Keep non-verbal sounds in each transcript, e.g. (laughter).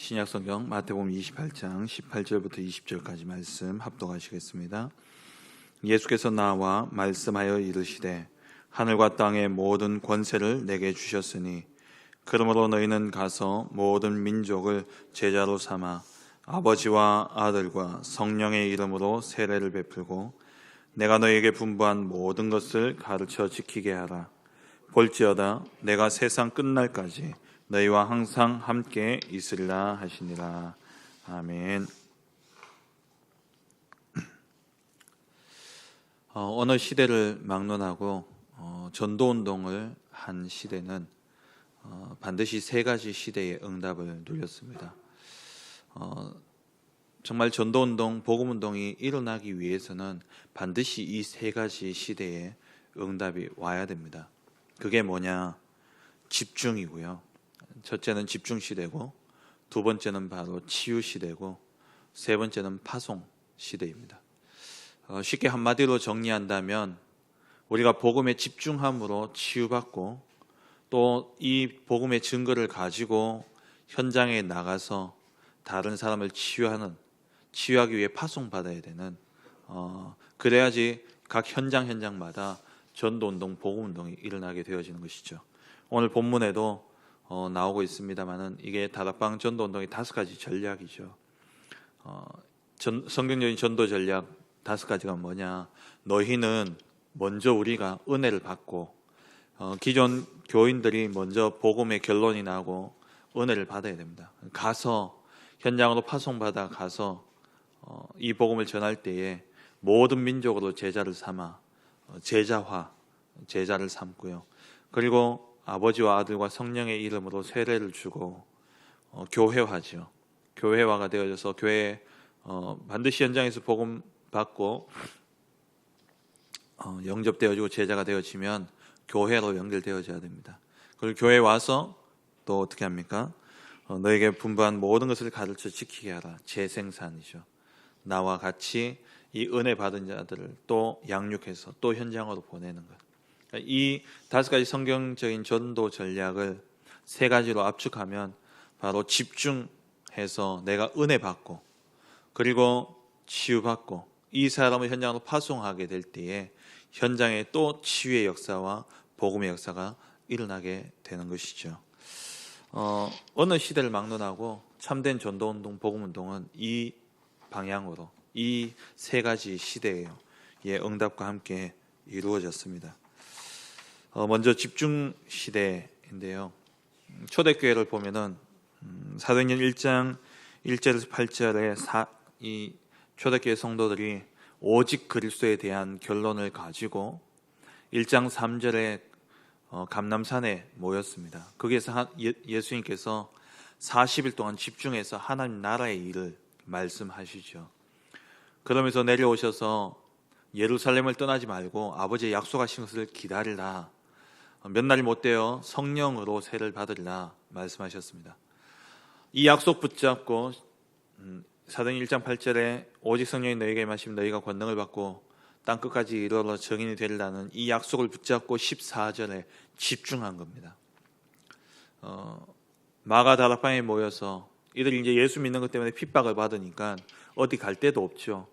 신약성경 마태복음 28장 18절부터 20절까지 말씀 합독하시겠습니다. 예수께서 나와 말씀하여 이르시되 하늘과 땅의 모든 권세를 내게 주셨으니 그러므로 너희는 가서 모든 민족을 제자로 삼아 아버지와 아들과 성령의 이름으로 세례를 베풀고 내가 너희에게 분부한 모든 것을 가르쳐 지키게 하라. 볼지어다 내가 세상 끝날까지 너희와 항상 함께 있으리라 하시니라. 아멘. 어, 어느 시대를 막론하고 어, 전도 운동을 한 시대는 어, 반드시 세 가지 시대의 응답을 누렸습니다. 어, 정말 전도 운동, 복음 운동이 일어나기 위해서는 반드시 이 세 가지 시대의 응답이 와야 됩니다. 그게 뭐냐? 집중이고요. 첫째는 집중 시대고, 두 번째는 바로 치유 시대고, 세 번째는 파송 시대입니다. 어, 쉽게 한마디로 정리한다면 우리가 복음에 집중함으로 치유받고 또 이 복음의 증거를 가지고 현장에 나가서 다른 사람을 치유하는 치유하기 위해 파송받아야 되는 어, 그래야지 각 현장 현장마다 전도 운동, 복음 운동이 일어나게 되어지는 것이죠. 오늘 본문에도 어, 나오고 있습니다만은 이게 다락방 전도 운동의 다섯 가지 전략이죠. 어, 전, 성경적인 전도 전략 다섯 가지가 뭐냐? 너희는 먼저 우리가 은혜를 받고 어, 기존 교인들이 먼저 복음의 결론이 나고 은혜를 받아야 됩니다. 가서 현장으로 파송받아 가서 어, 이 복음을 전할 때에 모든 민족으로 제자를 삼아 어, 제자화 제자를 삼고요. 그리고 아버지와 아들과 성령의 이름으로 세례를 주고 어, 교회화죠. 교회화가 되어져서 교회 어, 반드시 현장에서 복음 받고 어, 영접되어지고 제자가 되어지면 교회로 연결되어져야 됩니다. 그리고 교회 와서 또 어떻게 합니까? 어, 너에게 분부한 모든 것을 가르쳐 지키게 하라. 재생산이죠. 나와 같이 이 은혜 받은 자들을 또 양육해서 또 현장으로 보내는 것. 이 다섯 가지 성경적인 전도 전략을 세 가지로 압축하면 바로 집중해서 내가 은혜 받고 그리고 치유받고 이 사람을 현장으로 파송하게 될 때에 현장에 또 치유의 역사와 복음의 역사가 일어나게 되는 것이죠. 어, 어느 시대를 막론하고 참된 전도 운동, 복음 운동은 이 방향으로 이 세 가지 시대의 응답과 함께 이루어졌습니다. 어, 먼저 집중 시대인데요. 초대교회를 보면은 음, 사도행전 1장 1절에서 8절에 사, 이 초대교회 성도들이 오직 그리스도에 대한 결론을 가지고 1장 3절에 어, 감남산에 모였습니다. 거기에서 예, 예수님께서 40일 동안 집중해서 하나님 나라의 일을 말씀하시죠. 그러면서 내려오셔서 예루살렘을 떠나지 말고 아버지의 약속하신 것을 기다리라. 몇 날이 못 되어 성령으로 세를 받으리라 말씀하셨습니다. 이 약속 붙잡고 음, 사도행 1장 8절에 오직 성령이 너에게 마시면 너희가 권능을 받고 땅 끝까지 이르러 정인이 되리라는 이 약속을 붙잡고 14절에 집중한 겁니다. 어, 마가 다락방에 모여서 이들이 이제 예수 믿는 것 때문에 핍박을 받으니까 어디 갈 데도 없죠.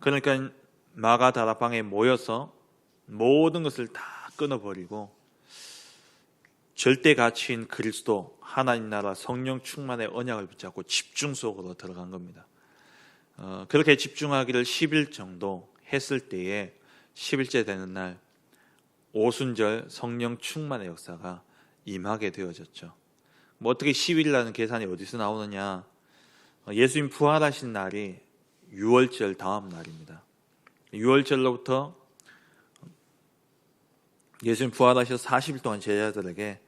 그러니까 마가 다락방에 모여서 모든 것을 다 끊어버리고 절대 가치인 그리스도 하나님 나라 성령 충만의 언약을 붙잡고 집중 속으로 들어간 겁니다. 어, 그렇게 집중하기를 10일 정도 했을 때에 10일째 되는 날 오순절 성령 충만의 역사가 임하게 되어졌죠. 뭐 어떻게 10일이라는 계산이 어디서 나오느냐? 어, 예수님 부활하신 날이 6월절 다음 날입니다. 6월절로부터 예수님 부활하셔서 40일 동안 제자들에게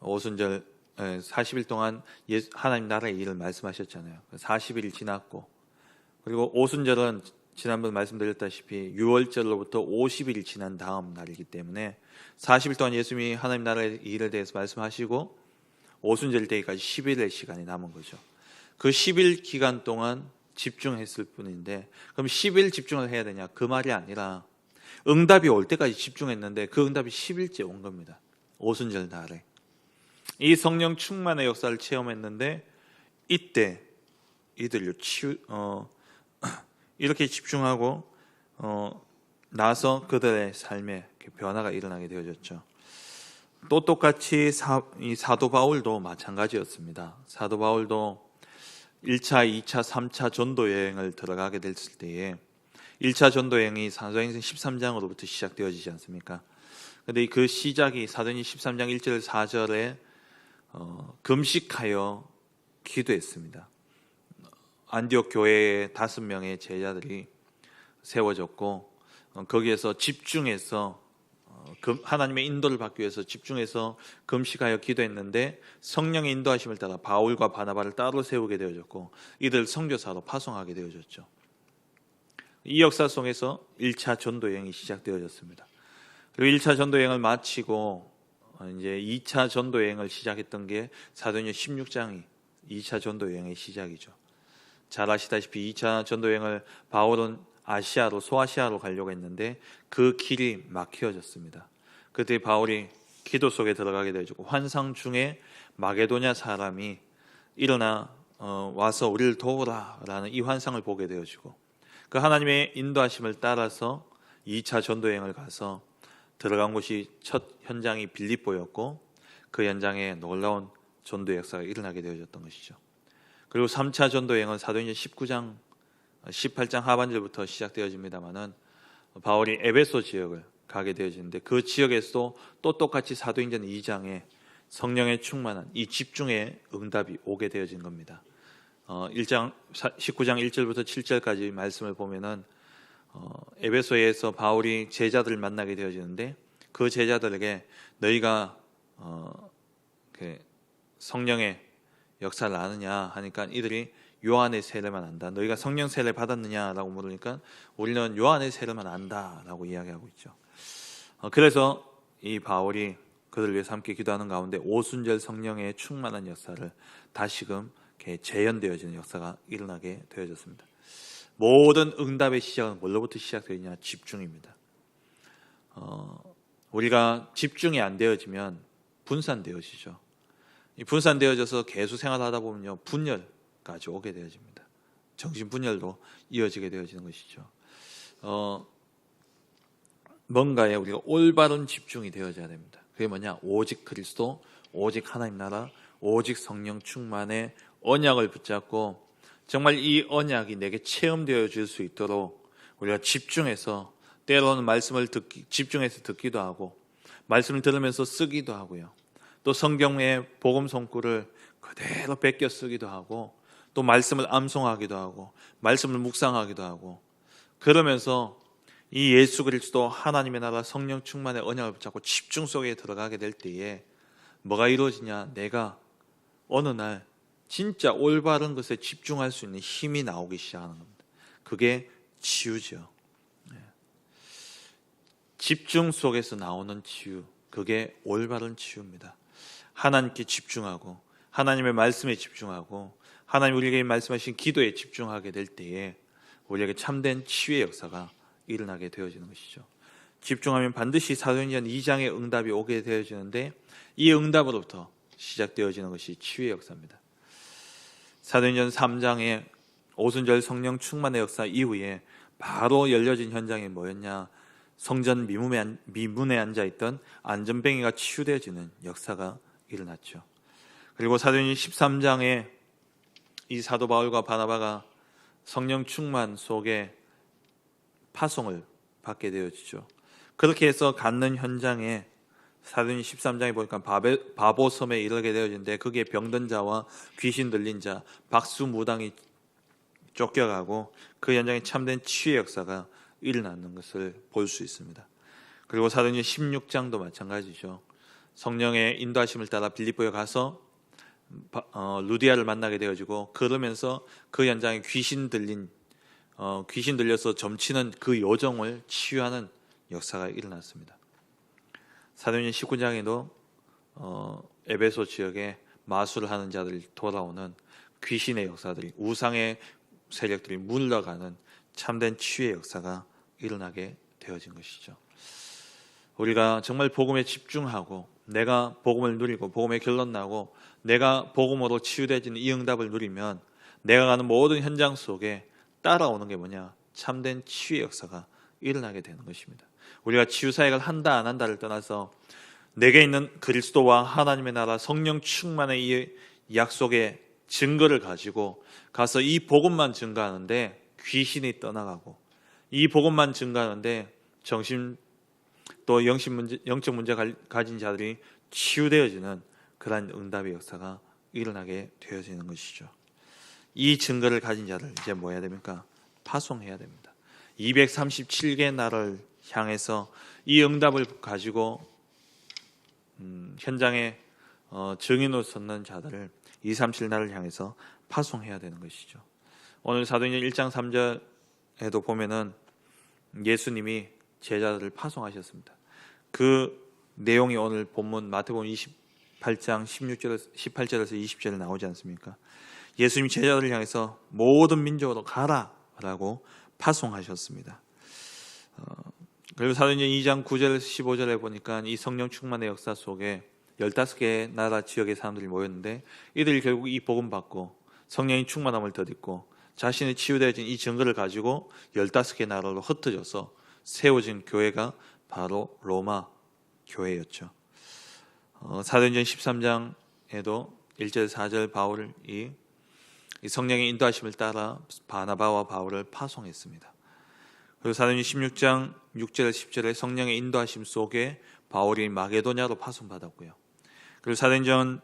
오순절 40일 동안 하나님 나라의 일을 말씀하셨잖아요. 40일 지났고 그리고 오순절은 지난번 말씀드렸다시피 6월절로부터 50일 지난 다음 날이기 때문에 40일 동안 예수님이 하나님 나라의 일에 대해서 말씀하시고 오순절 때까지 10일의 시간이 남은 거죠. 그 10일 기간 동안 집중했을 뿐인데 그럼 10일 집중을 해야 되냐? 그 말이 아니라 응답이 올 때까지 집중했는데 그 응답이 10일째 온 겁니다. 오순절 날에. 이 성령 충만의 역사를 체험했는데 이때 이들요 치유 어 (clears throat) 이렇게 집중하고 어 나서 그들의 삶에 변화가 일어나게 되어졌죠. 또 똑같이 사, 이 사도 바울도 마찬가지였습니다. 사도 바울도 1차, 2차, 3차 전도 여행을 들어가게 됐을 때에 1차 전도 여행이 사도행전 13장으로부터 시작되어지지 않습니까? 근데 그 시작이 사도행전 13장 1절 4절에 어, 금식하여 기도했습니다. 안디옥 교회에 다섯 명의 제자들이 세워졌고 어, 거기에서 집중해서 어, 금- 하나님의 인도를 받기 위해서 집중해서 금식하여 기도했는데 성령의 인도하심을 따라 바울과 바나바를 따로 세우게 되어졌고 이들 선교사로 파송하게 되어졌죠. 이 역사 속에서 1차 전도 여행이 시작되어졌습니다. 그리고 1차 전도 여행을 마치고 어, 이제 2차 전도 여행을 시작했던 게 사도행전 16장이 2차 전도 여행의 시작이죠. 잘 아시다시피 2차 전도 여행을 바울은 아시아로 소아시아로 가려고 했는데 그 길이 막혀졌습니다. 그때 바울이 기도 속에 들어가게 되었고 환상 중에 마게도냐 사람이 일어나 어, 와서 우리를 도우라라는 이 환상을 보게 되어지고 그 하나님의 인도하심을 따라서 2차 전도 여행을 가서 들어간 곳이 첫 현장이 빌립보였고 그 현장에 놀라운 전도 역사가 일어나게 되어졌던 것이죠. 그리고 3차 전도 여행은 사도행전 19장 18장 하반절부터 시작되어집니다만은 바울이 에베소 지역을 가게 되어지는데 그 지역에서도 또 똑같이 사도행전 2장에 성령의 충만한 이 집중의 응답이 오게 되어진 겁니다. 어, 1장 19장 1절부터 7절까지 말씀을 보면은 어, 에베소에서 바울이 제자들을 만나게 되어지는데 그 제자들에게 너희가 어, 그 성령의 역사를 아느냐 하니까 이들이 요한의 세례만 안다. 너희가 성령 세례 받았느냐라고 물으니까 우리는 요한의 세례만 안다라고 이야기하고 있죠. 어, 그래서 이 바울이 그들을 위해서 함께 기도하는 가운데 오순절 성령의 충만한 역사를 다시금 재현되어지는 역사가 일어나게 되어졌습니다. 모든 응답의 시작은 뭘로부터 시작되느냐? 집중입니다. 어, 우리가 집중이 안 되어지면 분산되어지죠. 이 분산되어져서 계속 생활하다 보면요 분열까지 오게 되어집니다. 정신 분열도 이어지게 되어지는 것이죠. 어, 뭔가에 우리가 올바른 집중이 되어져야 됩니다. 그게 뭐냐? 오직 그리스도, 오직 하나님 나라, 오직 성령 충만의 언약을 붙잡고 정말 이 언약이 내게 체험되어 줄 수 있도록 우리가 집중해서 때로는 말씀을 듣기, 집중해서 듣기도 하고 말씀을 들으면서 쓰기도 하고요. 또 성경의 복음 성구를 그대로 베껴 쓰기도 하고 또 말씀을 암송하기도 하고 말씀을 묵상하기도 하고 그러면서 이 예수 그리스도 하나님의 나라 성령 충만의 언약을 붙잡고 집중 속에 들어가게 될 때에 뭐가 이루어지냐 내가 어느 날 진짜 올바른 것에 집중할 수 있는 힘이 나오기 시작하는 겁니다. 그게 치유죠. 네. 집중 속에서 나오는 치유, 그게 올바른 치유입니다. 하나님께 집중하고 하나님의 말씀에 집중하고 하나님 우리에게 말씀하신 기도에 집중하게 될 때에 우리에게 참된 치유의 역사가 일어나게 되어지는 것이죠. 집중하면 반드시 사도행전 2장의 응답이 오게 되어지는데 이 응답으로부터 시작되어지는 것이 치유의 역사입니다. 사도행전 3장의 오순절 성령 충만의 역사 이후에 바로 열려진 현장이 뭐였냐? 성전 미문에, 앉- 미문에 앉아 있던 안전뱅이가 치유되어지는 역사가 일어났죠. 그리고 사도행전 13장에 이 사도 바울과 바나바가 성령 충만 속에 파송을 받게 되어지죠. 그렇게 해서 갖는 현장에 사도행 13장에 보니까 바베, 바보섬에 이르게 되어지는데 거기에 병든 자와 귀신 들린 자, 박수 무당이 쫓겨가고 그 현장에 참된 치유의 역사가 일어나는 것을 볼 수 있습니다. 그리고 사도행전 16장도 마찬가지죠. 성령의 인도하심을 따라 빌립보에 가서 바- 어, 루디아를 만나게 되어지고 그러면서 그 현장에 귀신 들린 어, 귀신 들려서 점치는 그 요정을 치유하는 역사가 일어났습니다. 사도행전 19장에도 어, 에베소 지역에 마술을 하는 자들이 돌아오는 귀신의 역사들이 우상의 세력들이 물러가는 참된 치유의 역사가 일어나게 되어진 것이죠. 우리가 정말 복음에 집중하고 내가 복음을 누리고 복음의 결론 나고 내가 복음으로 치유되어지는 이 응답을 누리면 내가 가는 모든 현장 속에 따라오는 게 뭐냐? 참된 치유의 역사가 일어나게 되는 것입니다. 우리가 치유 사역을 한다 안 한다를 떠나서 내게 있는 그리스도와 하나님의 나라 성령 충만의 이 약속의 증거를 가지고 가서 이 복음만 증가하는데 귀신이 떠나가고 이 복음만 증가하는데 정신 또 영신 문제, 영적 문제 가- 가진 자들이 치유되어지는 그러한 응답의 역사가 일어나게 되어지는 것이죠. 이 증거를 가진 자를 이제 뭐 해야 됩니까? 파송해야 됩니다. 237개 나라를 향해서 이 응답을 가지고 음, 현장에 어, 증인으로 섰는 자들을 237 나라를 향해서 파송해야 되는 것이죠. 오늘 사도행전 1장 3절에도 보면은 예수님이 제자들을 파송하셨습니다. 그 내용이 오늘 본문 마태복음 28장 16절에서 18절에서 20절에 나오지 않습니까? 예수님이 제자들을 향해서 모든 민족으로 가라라고 파송하셨습니다. 어, 그리고 사도행전 2장 9절 15절에 보니까 이 성령 충만의 역사 속에 15개의 나라 지역의 사람들이 모였는데 이들이 결국 이 복음 받고 성령의 충만함을 덧입고 자신의 치유되어진 이 증거를 가지고 15개 나라로 흩어져서 세워진 교회가 바로 로마 교회였죠. 어, 사도행전 13장에도 1절 4절 바울이 이 성령의 인도하심을 따라 바나바와 바울을 파송했습니다. 그리고 사도행전 16장 6절 10절에 성령의 인도하심 속에 바울이 마게도냐로 파송받았고요. 그리고 사도행전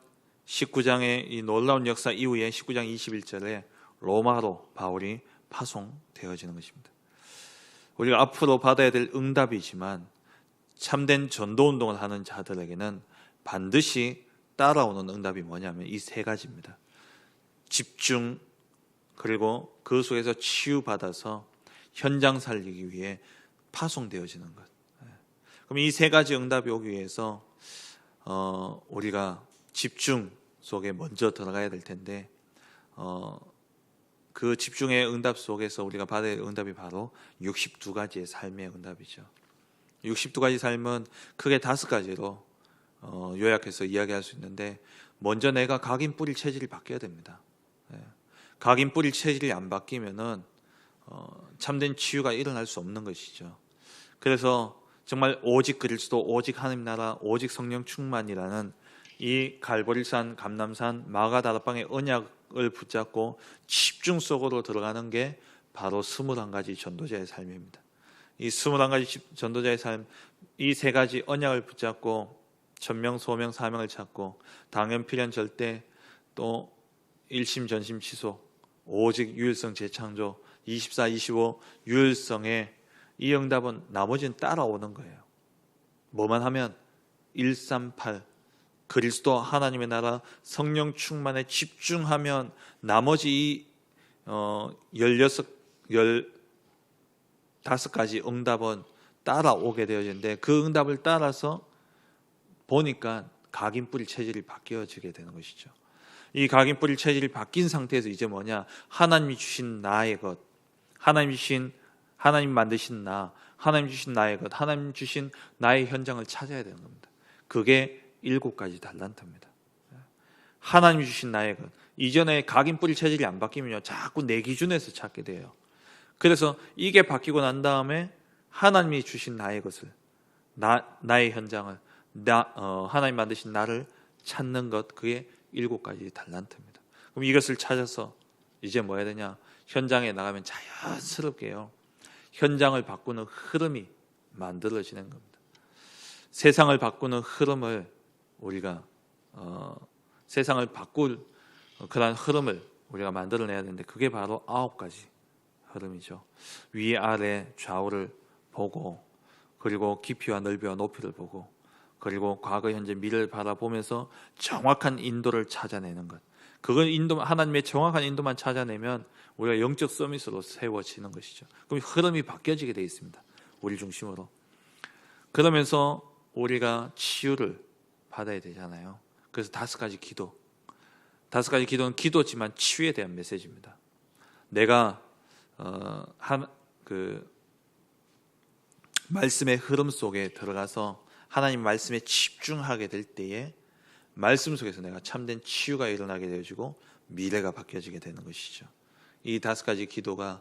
19장의 이 놀라운 역사 이후에 19장 21절에 로마로 바울이 파송되어지는 것입니다. 우리가 앞으로 받아야 될 응답이지만 참된 전도 운동을 하는 자들에게는 반드시 따라오는 응답이 뭐냐면 이 세 가지입니다. 집중 그리고 그 속에서 치유받아서 현장 살리기 위해 파송되어지는 것. 예. 그럼 이 세 가지 응답이 오기 위해서 어, 우리가 집중 속에 먼저 들어가야 될 텐데 어, 그 집중의 응답 속에서 우리가 할 응답이 바로 62가지의 삶의 응답이죠. 62가지 삶은 크게 다섯 가지로 어, 요약해서 이야기할 수 있는데 먼저 내가 각인 뿌릴 체질이 바뀌어야 됩니다. 예. 각인 뿌릴 체질이 안 바뀌면은 어, 참된 치유가 일어날 수 없는 것이죠. 그래서 정말 오직 그리스도, 오직 하나님 나라, 오직 성령 충만이라는 이 갈보리산, 감남산, 마가다락방의 언약을 붙잡고 집중 속으로 들어가는 게 바로 스물한 가지 전도자의 삶입니다. 이 스물한 가지 집- 전도자의 삶, 이 세 가지 언약을 붙잡고 천명, 소명, 사명을 찾고 당연, 필연, 절대 또 일심, 전심, 취소, 오직 유일성 재창조, 24, 25 유일성의 이 응답은 나머지는 따라오는 거예요. 뭐만 하면 138 그리스도 하나님의 나라 성령 충만에 집중하면 나머지 이 어, 16 15가지 응답은 따라오게 되어지는데 그 응답을 따라서 보니까 각인 뿌릴 체질이 바뀌어지게 되는 것이죠. 이 각인 뿌릴 체질이 바뀐 상태에서 이제 뭐냐? 하나님이 주신 나의 것, 하나님 주신 하나님 만드신 나, 하나님 주신 나의 것, 하나님 주신 나의 현장을 찾아야 되는 겁니다. 그게 일곱 가지 달란트입니다. 하나님 주신 나의 것. 이전에 각인 뿌릴 체질이 안 바뀌면요, 자꾸 내 기준에서 찾게 돼요. 그래서 이게 바뀌고 난 다음에 하나님이 주신 나의 것을, 나 나의 현장을, 나 어, 하나님 만드신 나를 찾는 것, 그게 일곱 가지 달란트입니다. 그럼 이것을 찾아서 이제 뭐 해야 되냐? 현장에 나가면 자연스럽게요. 현장을 바꾸는 흐름이 만들어지는 겁니다. 세상을 바꾸는 흐름을 우리가 어, 세상을 바꿀 그러한 흐름을 우리가 만들어내야 되는데 그게 바로 아홉 가지 흐름이죠. 위 아래 좌우를 보고 그리고 깊이와 넓이와 높이를 보고 그리고 과거 현재 미래를 바라보면서 정확한 인도를 찾아내는 것. 그건 인도 하나님의 정확한 인도만 찾아내면 우리가 영적 서밋으로 세워지는 것이죠. 그럼 흐름이 바뀌어지게 되어 있습니다. 우리 중심으로. 그러면서 우리가 치유를 받아야 되잖아요. 그래서 다섯 가지 기도. 다섯 가지 기도는 기도지만 치유에 대한 메시지입니다. 내가 어, 한, 그 말씀의 흐름 속에 들어가서 하나님 말씀에 집중하게 될 때에 말씀 속에서 내가 참된 치유가 일어나게 되어지고 미래가 바뀌어지게 되는 것이죠. 이 다섯 가지 기도가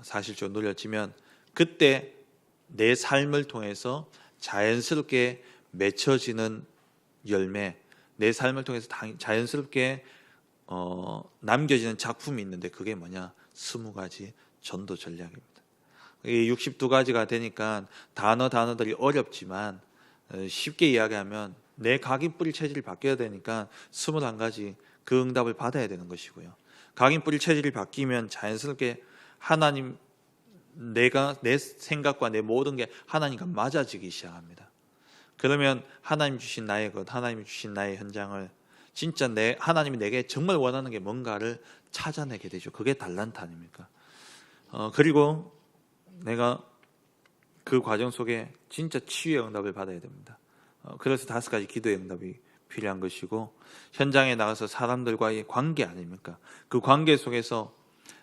사실적으로 눌려지면 그때 내 삶을 통해서 자연스럽게 맺혀지는 열매, 내 삶을 통해서 당- 자연스럽게 어, 남겨지는 작품이 있는데 그게 뭐냐? 스무 가지 전도 전략입니다. 이 62가지가 되니까 단어 단어들이 어렵지만 어, 쉽게 이야기하면 내 각인 뿌리 체질이 바뀌어야 되니까 21가지 그 응답을 받아야 되는 것이고요. 각인 뿌리 체질이 바뀌면 자연스럽게 하나님 내가 내 생각과 내 모든 게 하나님과 맞아지기 시작합니다. 그러면 하나님 주신 나의 것, 하나님 주신 나의 현장을 진짜 내 하나님이 내게 정말 원하는 게 뭔가를 찾아내게 되죠. 그게 달란트 아닙니까? 어, 그리고 내가 그 과정 속에 진짜 치유의 응답을 받아야 됩니다. 어, 그래서 다섯 가지 기도의 응답이 필요한 것이고 현장에 나가서 사람들과의 관계 아닙니까? 그 관계 속에서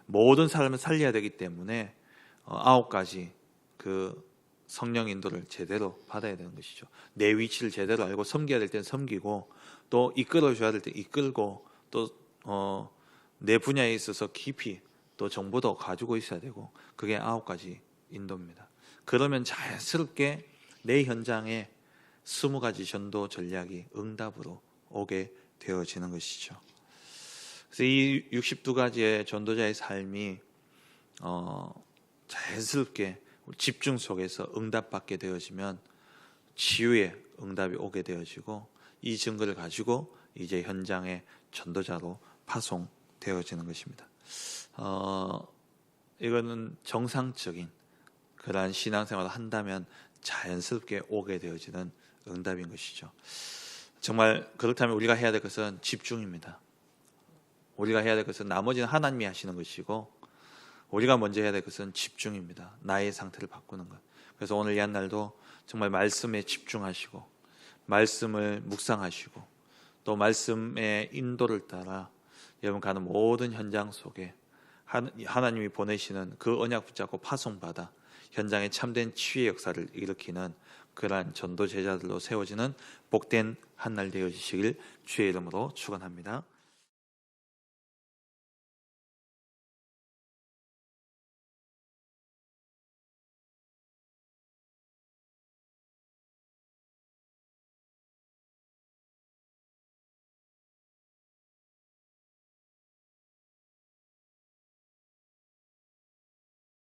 모든 사람을 살려야 되기 때문에 어, 아홉 가지 그 성령 인도를 제대로 받아야 되는 것이죠. 내 위치를 제대로 알고 섬겨야 될 때는 섬기고 또 이끌어 줘야 될 때 이끌고 또 어, 내 분야에 있어서 깊이 또 정보도 가지고 있어야 되고 그게 아홉 가지 인도입니다. 그러면 자연스럽게 내 현장에 스무 가지 전도 전략이 응답으로 오게 되어지는 것이죠. 그래서 이 62가지의 전도자의 삶이 어, 자연스럽게 집중 속에서 응답받게 되어지면 치유의 응답이 오게 되어지고 이 증거를 가지고 이제 현장의 전도자로 파송되어지는 것입니다. 어, 이거는 정상적인 그러한 신앙생활을 한다면 자연스럽게 오게 되어지는 응답인 것이죠. 정말 그렇다면 우리가 해야 될 것은 집중입니다. 우리가 해야 될 것은 나머지는 하나님이 하시는 것이고 우리가 먼저 해야 될 것은 집중입니다. 나의 상태를 바꾸는 것. 그래서 오늘 이 한 날도 정말 말씀에 집중하시고 말씀을 묵상하시고 또 말씀의 인도를 따라 여러분 가는 모든 현장 속에 하- 하나님이 보내시는 그 언약 붙잡고 파송받아 현장에 참된 치유의 역사를 일으키는 그러한 전도 제자들로 세워지는 복된 한 날 되어지시길 주의 이름으로 축원합니다.